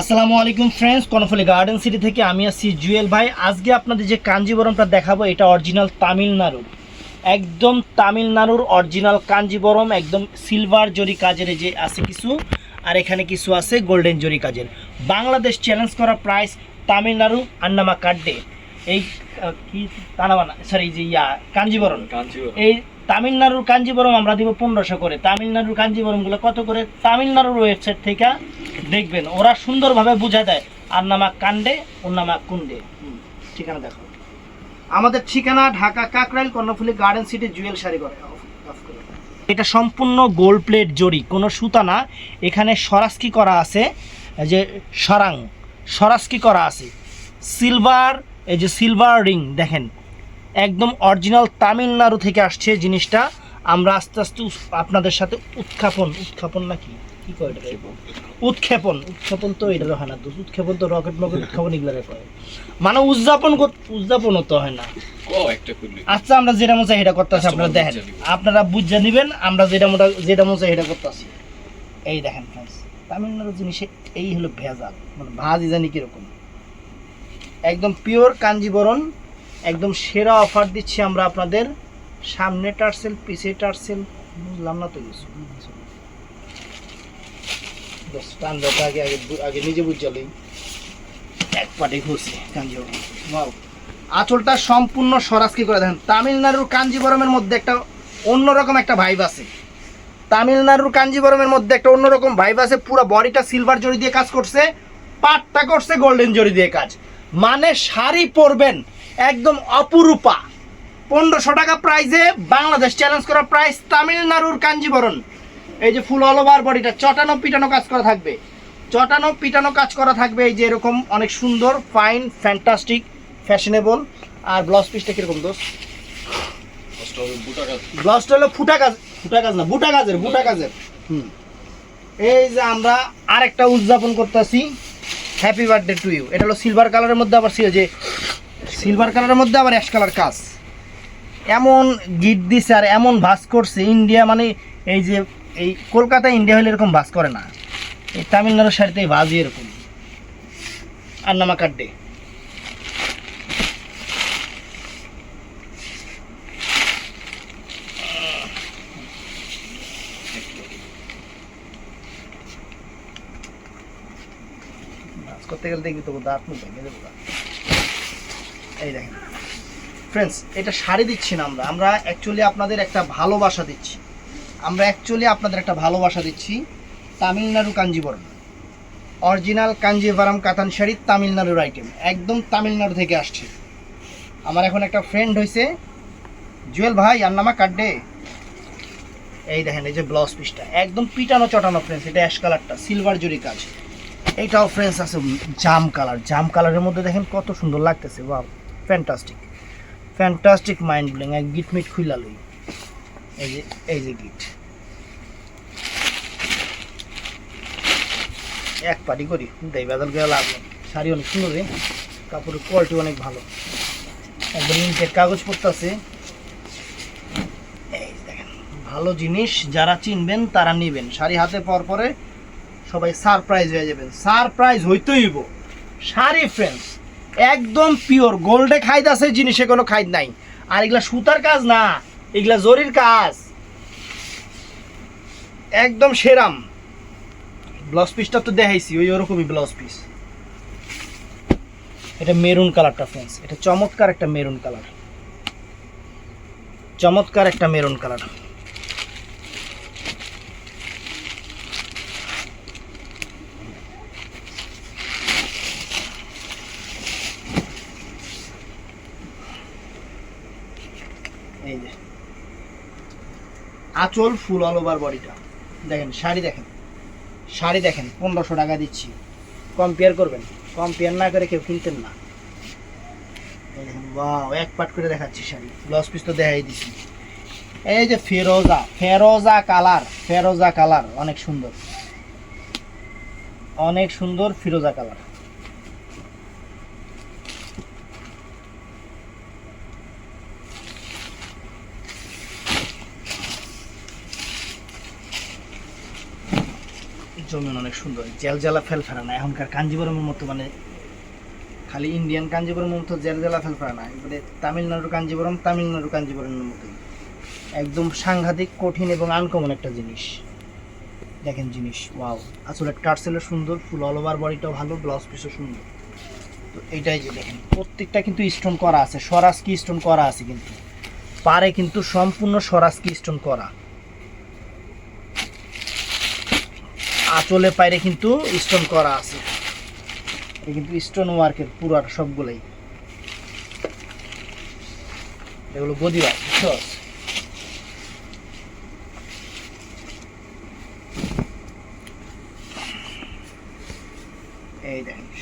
আসসালামু আলাইকুম friends Karnaphuli garden city থেকে আমি আছি জুয়েল ভাই। আজকে আপনাদের যে কাঞ্জিবরমটা দেখাবো এটা অরিজিনাল তামিলনাড়ুর একদম তামিলনাড়ুর অরিজিনাল কাঞ্জিবরম একদম সিলভার জরি কাজের যে আছে কিছু আর এখানে কিছু আছে গোল্ডেন জরি কাজের। বাংলাদেশ চ্যালেঞ্জ করা প্রাইস তামিলনাড়ু আন্নামা কাড্ডে এই কি? তানাবানা সরি যে ইয়া কাঞ্জিবরম। এই তামিলনাড়ুর কাঞ্জিবরম আমরা দিব পনেরোশো করে। তামিলনাড়ুর কাঞ্জিবরমগুলো কত করে? তামিলনাড়ুর ওয়েবসাইট থেকে দেখবেন। ওরা সুন্দরভাবে বুঝা দেয়। আর নামা কাণ্ডে, ওর নামা কুণ্ডে। ঠিকানা দেখো আমাদের ঠিকানা Dhaka Kakrail Karnaphuli garden city jewel sari করে। এটা সম্পূর্ণ গোল্ড প্লেট জরি, কোনো সুতা না। এখানে সরাসকি করা আছে। যে সরাং সরাসকি করা আছে। সিলভার, এই যে সিলভার রিং, দেখেন। একদম অরিজিনাল তামিলনাড়ু থেকে আসছে জিনিসটা। আমরা আস্তে আস্তে আপনাদের সাথে উৎক্ষেপণ। উৎক্ষেপণ নাকি কি? কয় এটা উৎক্ষেপণ। উৎক্ষেপণ তো এটা হয় না। দোষ উৎক্ষেপণ তো রকেট মকেট উৎক্ষেপণ এগুলো কয় মানে উদযাপন উদযাপনও তো হয় না। আচ্ছা আমরা যেটা মনে চাই সেটা করতেছি। আপনারা দেখেন। আপনারা বুঝে নেবেন। আমরা যেটা মোটা যেটা মনে চাই সেটা করতেছি। এই দেখেন ফ্রেন্ডস তামিলনাড়ু জিনিসে এই হলো ভেজাল। মানে ভাজি জানি কীরকম। একদম পিওর কাঞ্জিবরণ একদম সেরা অফার দিচ্ছি আমরা আপনাদের। সামনে টার্সেল পিছে টার্সেল বুঝলাম না তো কিছু। আগে আগে আগে নিজে বুঝালেই এক পাটে ঘুরছে কাঞ্জিবরম ওয়াও। আঁচলটা সম্পূর্ণ সরাসকি করে দেখেন? তামিলনাড়ুর কাঞ্জিবরমের মধ্যে একটা অন্যরকম একটা ভাইব আছে। তামিলনাড়ুর কাঞ্জিবরমের মধ্যে একটা অন্যরকম ভাইব আছে। পুরো বডিটা সিলভার জরি দিয়ে কাজ করছে পাটটা করছে গোল্ডেন জরি দিয়ে কাজ। মানে শাড়ি পরবেন একদম অপরূপা। পনেরোশো টাকা প্রাইজে বাংলাদেশ চ্যালেঞ্জ করা প্রাইস তামিলনাড়ুর কাঞ্জিবরণ। এই যে ফুল অল ওভার বডিটা চটানো পিটানো কাজ করা থাকবে। চটানো পিটানো কাজ করা থাকবে, এই যে এরকম অনেক সুন্দর ফাইন ফ্যান্টাস্টিক ফ্যাশনেবল আর ব্লাউজ পিসটা কীরকম দোষ ব্লাউজটা হলো ফুটা কাজ ফুটা কাজ না, বুটা কাজের বুটা কাজের। হুম। এই যে আমরা আরেকটা উদযাপন করতেছি। হ্যাপি বার্থডে টু ইউ এটা হলো সিলভার কালারের মধ্যে আবার যে সিলভার কালারের মধ্যে আবার অ্যাশ কালার কাজ। এমন গিট দিছে আর এমন ভাস করছে ইন্ডিয়া মানে এই যে এই কলকাতা ইন্ডিয়া হলে এরকম ভাস করে না। এই তামিলনাড়ুর শাড়িতে ভাজই এরকম। আর নামা কাড্ডে ভাজ করতে গেলে দেখবি তো দাঁত মুখ ভেঙে দেবো এই দেখেন। ফ্রেন্ডস এটা শাড়ি দিচ্ছি না আমরা। আমরা অ্যাকচুয়ালি আপনাদের একটা ভালোবাসা দিচ্ছি। আমরা অ্যাকচুয়ালি আপনাদের একটা ভালোবাসা দিচ্ছি তামিলনাড়ু কাঞ্জিবরম। অরিজিনাল কাঞ্জিভারাম কাতান শাড়ি তামিলনাড়ুর আইটেম একদম তামিলনাড়ু থেকে আসছে। আমার এখন একটা ফ্রেন্ড হয়েছে জুয়েল ভাই আর নামা কাটডে এই দেখেন, এই যে ব্লাউজ পিসটা একদম পিটানো চটানো ফ্রেন্ডস এটা অ্যাশ কালারটা সিলভার জরি কাজ। এইটাও ফ্রেন্ডস আছে জাম কালার জাম কালারের মধ্যে দেখেন কত সুন্দর লাগতেছে বা ফ্যান্টাস্টিক ফ্যান্টাস্টিক মাইন্ড ব্লিং এক গিট মিট খুইলা লই। এই যে এই যে গিট এক পাটি করি, দেই বাদল গেলে লাভ নেই। শাড়ি অনেক সুন্দর কাপড়ের কোয়ালিটি অনেক ভালো। একদম ইনটেক কাগজ পড়তেছে। ভালো জিনিস যারা চিনবেন তারা নেবেন। শাড়ি হাতে পর পরে সবাই সারপ্রাইজ হয়ে যাবেন। সারপ্রাইজ হইতেই হইব। শাড়ি ফ্রেন্ডস একদম পিওর গোল্ডে খাইদ আছে জিনিসে কোনো খাইদ নাই। আর এগুলা সুতার কাজ না, এগুলা জরির কাজ। একদম সেরাম। ব্লাউজ পিসটা তো দেখাইছি, ওই ওরকমই ব্লাউজ পিস এটা মেরুন কালারটা ফ্রেন্ডস এটা চমৎকার একটা মেরুন কালার চমৎকার একটা মেরুন কালার এই যে আঁচল ফুল অল ওভার বডিটা দেখেন, শাড়ি দেখেন। শাড়ি দেখেন, পনেরোশো টাকা দিচ্ছি। কম্পেয়ার করবেন। কম্পেয়ার না করে কেউ কিনতেন না। বাহ এক পাট করে দেখাচ্ছি শাড়ি। ব্লাউজ পিস তো দেখাই দিছি এই যে ফেরোজা ফেরোজা কালার ফেরোজা কালার, অনেক সুন্দর। অনেক সুন্দর ফিরোজা কালার। জমিন অনেক সুন্দর। জেল জেলা ফেল ফেরা না, এখনকার কাঞ্জিবরমের মতো মানে খালি ইন্ডিয়ান কাঞ্জিবরমের মতো জেল জেলা ফেল ফেরা না, এবারে তামিলনাড়ুর কাঞ্জিবরম তামিলনাড়ু কাঞ্জিবরমের মতোই। একদম সাংঘাতিক, কঠিন এবং আনকমন একটা জিনিস। দেখেন জিনিস ওয়াও আসলে টার্সেলও সুন্দর, ফুল অল ওভার বডিটাও ভালো ব্লাউজ পিসও সুন্দর। তো এইটাই যে দেখেন, প্রত্যেকটা কিন্তু স্টোন করা আছে, স্বরাজ কি স্টোন করা আছে কিন্তু। পারে কিন্তু সম্পূর্ণ স্বরাজ কি স্টোন করা। আঁচলে পাইরে কিন্তু স্টোন করা আছে। কিন্তু স্টোন ওয়ার্কের পুরার সবগুলোই। এগুলো গদিবা বুঝছ?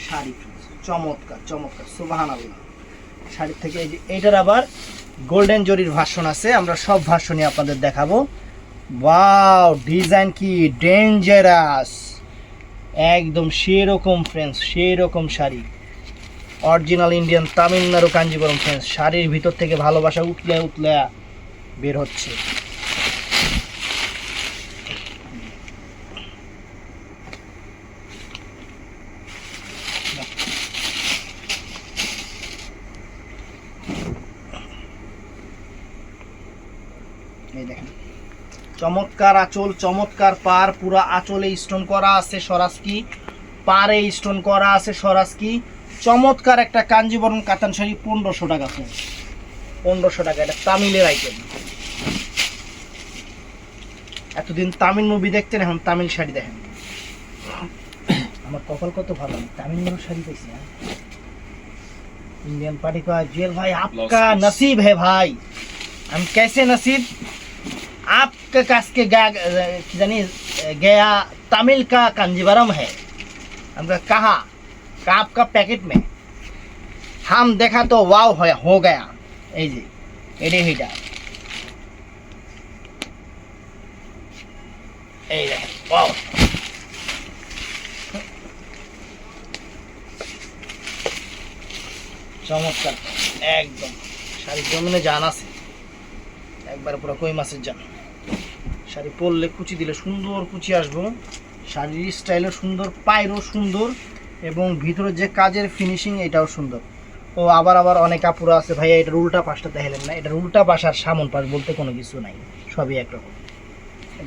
শাড়ি চমৎকার চমৎকার সুবাহান শাড়ির থেকে এই যে, এইটার আবার গোল্ডেন জরির ভাষণ আছে। আমরা সব ভাষণই আপনাদের দেখাবো। ওয়াও ডিজাইন কি ডেঞ্জারাস একদম সেরকম ফ্রেন্ডস সেরকম sari. Original Indian Tamil Nadu Kanjeevaram friends শাড়ির ভিতর থেকে ভালোবাসা উঠলে উতলে বের হচ্ছে। এই দেখেন। চমৎকার আঁচল চমৎকার পার পুরা আঁচলে স্টোন করা আছে সরাসকি পারে স্টোন করা আছে সরাসকি চমৎকার একটা কাঞ্জিবরম কাতান শাড়ি পনেরোশো টাকা পনেরোশো টাকা এটা তামিলের আইটেম এতদিন তামিল মুভি দেখতেন এখন তামিল শাড়ি দেখেন আমার কপাল কত ভালো আমি তামিলনাড়ু শাড়ি দেখছি হ্যাঁ इंडियन पार्टी का जेल भाई आपका नसीब है भाई हम कैसे नसीब आपके कास के गा जानी गया तमिल का कंजीवरम है हमका कहा का आपका पैकेट में हम देखा तो वाव हो, हो गया এই যে এটাই এইটা এই দেখেন ওয়াও চমৎকার একদম শাড়ির জমিনে জান আছে একবার পুরো কই মাছের জান শাড়ি পরলে কুচি দিলে সুন্দর কুচি আসব। শাড়ির স্টাইলও সুন্দর পায়েরও সুন্দর এবং ভিতরে যে কাজের ফিনিশিং এটাও সুন্দর। ও আবার আবার অনেক আপুরা আছে ভাইয়া এটার উল্টা পাশটা দেখালেন না এটার উল্টা পাশ আর সামন পাশ বলতে কোনো কিছু নাই সবই একরকম।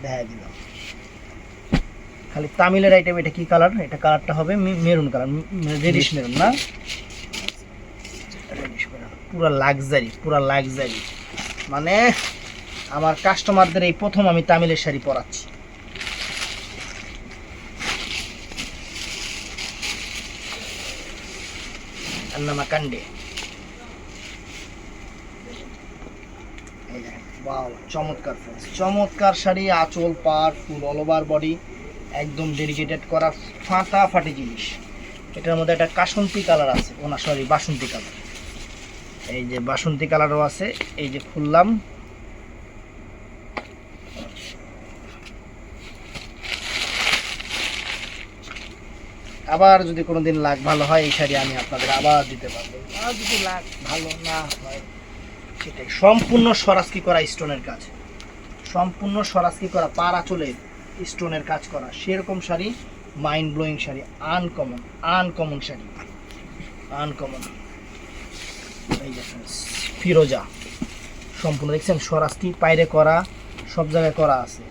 দেখা দিলাম। খালি তামিলের আইটেম এটা কি কালার এটা কালারটা হবে মেরুন কালার রেডিশ মেরুন না? পুরা মেরুন পুরো লাক্সারি পুরো লাক্সারি মানে আমার কাস্টমারদের এই প্রথম আমি তামিলের শাড়ি পরাচ্ছি। আন্নামা কান্ডে এই চমৎকার চমৎকার শাড়ি, আঁচল পার ফুল অল ওভার বডি একদম ডেডিকেটেড করা ফাটাফাটি জিনিস। এটার মধ্যে একটা কাসন্তি কালার আছে। ও না সরি বাসন্তী কালার এই যে বাসন্তী কালারও আছে, এই যে খুললাম। আবার যদি কোনোদিন লাগ ভালো হয় এই শাড়ি আমি আপনাদের আবার দিতে পারব। আর যদি লাগ ভালো না হয় সেটাই। সম্পূর্ণ সরাসকি করা স্টোনের কাজ। সম্পূর্ণ সরাসকি করা পাড়া চলে স্টোনের কাজ করা। সেরকম sari mind blowing sari uncommon uncommon sari. Uncommon এই ফিরোজা। সম্পূর্ণ দেখছেন সরাসকি পায়রে করা সব জায়গায় করা আছে।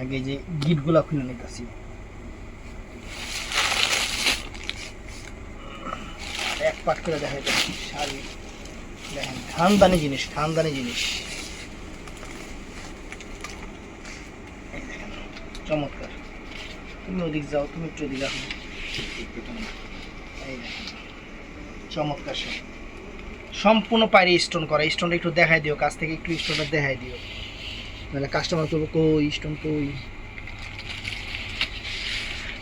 আগে যে গিটগুলা খুলে নিতেছি। এক পাট করে দেখা যাচ্ছে শাড়ি। দেখেন খানদানি জিনিস খানদানি জিনিস। চমৎকার। তুমি ওদিক যাও, তুমি একটু ওদিকে আসো। চমৎকার সম্পূর্ণ পায়ে স্টোন করা। স্টোনটা একটু দেখাই দিও, কাছ থেকে একটু স্টোনটা দেখাই দিও। নাহলে কাস্টমার করব কই স্টোন কই?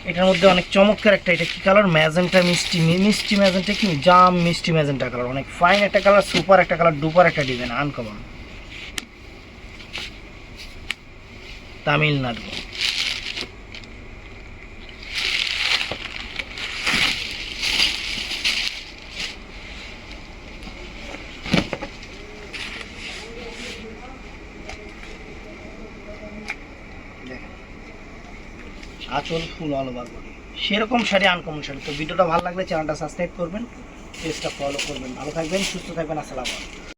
এটার মধ্যে অনেক চমৎকার একটা, এটা কি কালার ম্যাজেন্টা মিষ্টি মিষ্টি ম্যাজেন্টা কি? জাম মিষ্টি ম্যাজেন্টা কালার অনেক ফাইন একটা কালার সুপার একটা কালার ডুপার একটা ডিজাইন আনকমন তামিলনাড়ু। আঁচল ফুল অল ওভার বডি সেরকম শাড়ি আনকমন শাড়ি। তো ভিডিওটা ভালো লাগলে চ্যানেলটা সাবস্ক্রাইব করবেন পেজটা ফলো করবেন। ভালো থাকবেন, সুস্থ থাকবেন, আসসালামু আলাইকুম।